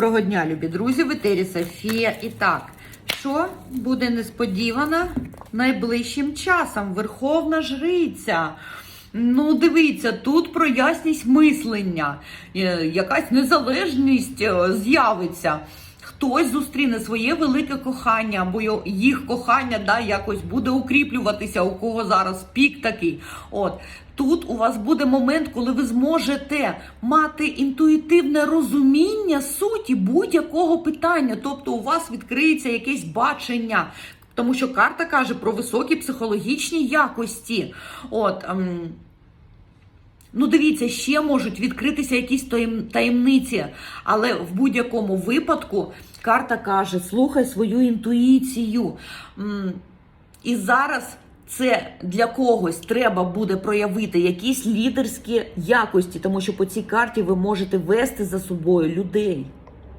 Доброго дня, любі друзі, в етері Софія. І так, що буде несподівано найближчим часом? Верховна Жриця. Ну, дивіться, тут про ясність мислення, е, якась незалежність е, з'явиться. Хтось зустріне своє велике кохання, або їх кохання да, якось буде укріплюватися, у кого зараз пік такий. От тут у вас буде момент, коли ви зможете мати інтуїтивне розуміння суті будь-якого питання. Тобто у вас відкриється якесь бачення. Тому що карта каже про високі психологічні якості. От. Ну, дивіться, ще можуть відкритися якісь таємниці, але в будь-якому випадку карта каже: слухай свою інтуїцію. І зараз це для когось треба буде проявити якісь лідерські якості, тому що по цій карті ви можете вести за собою людей.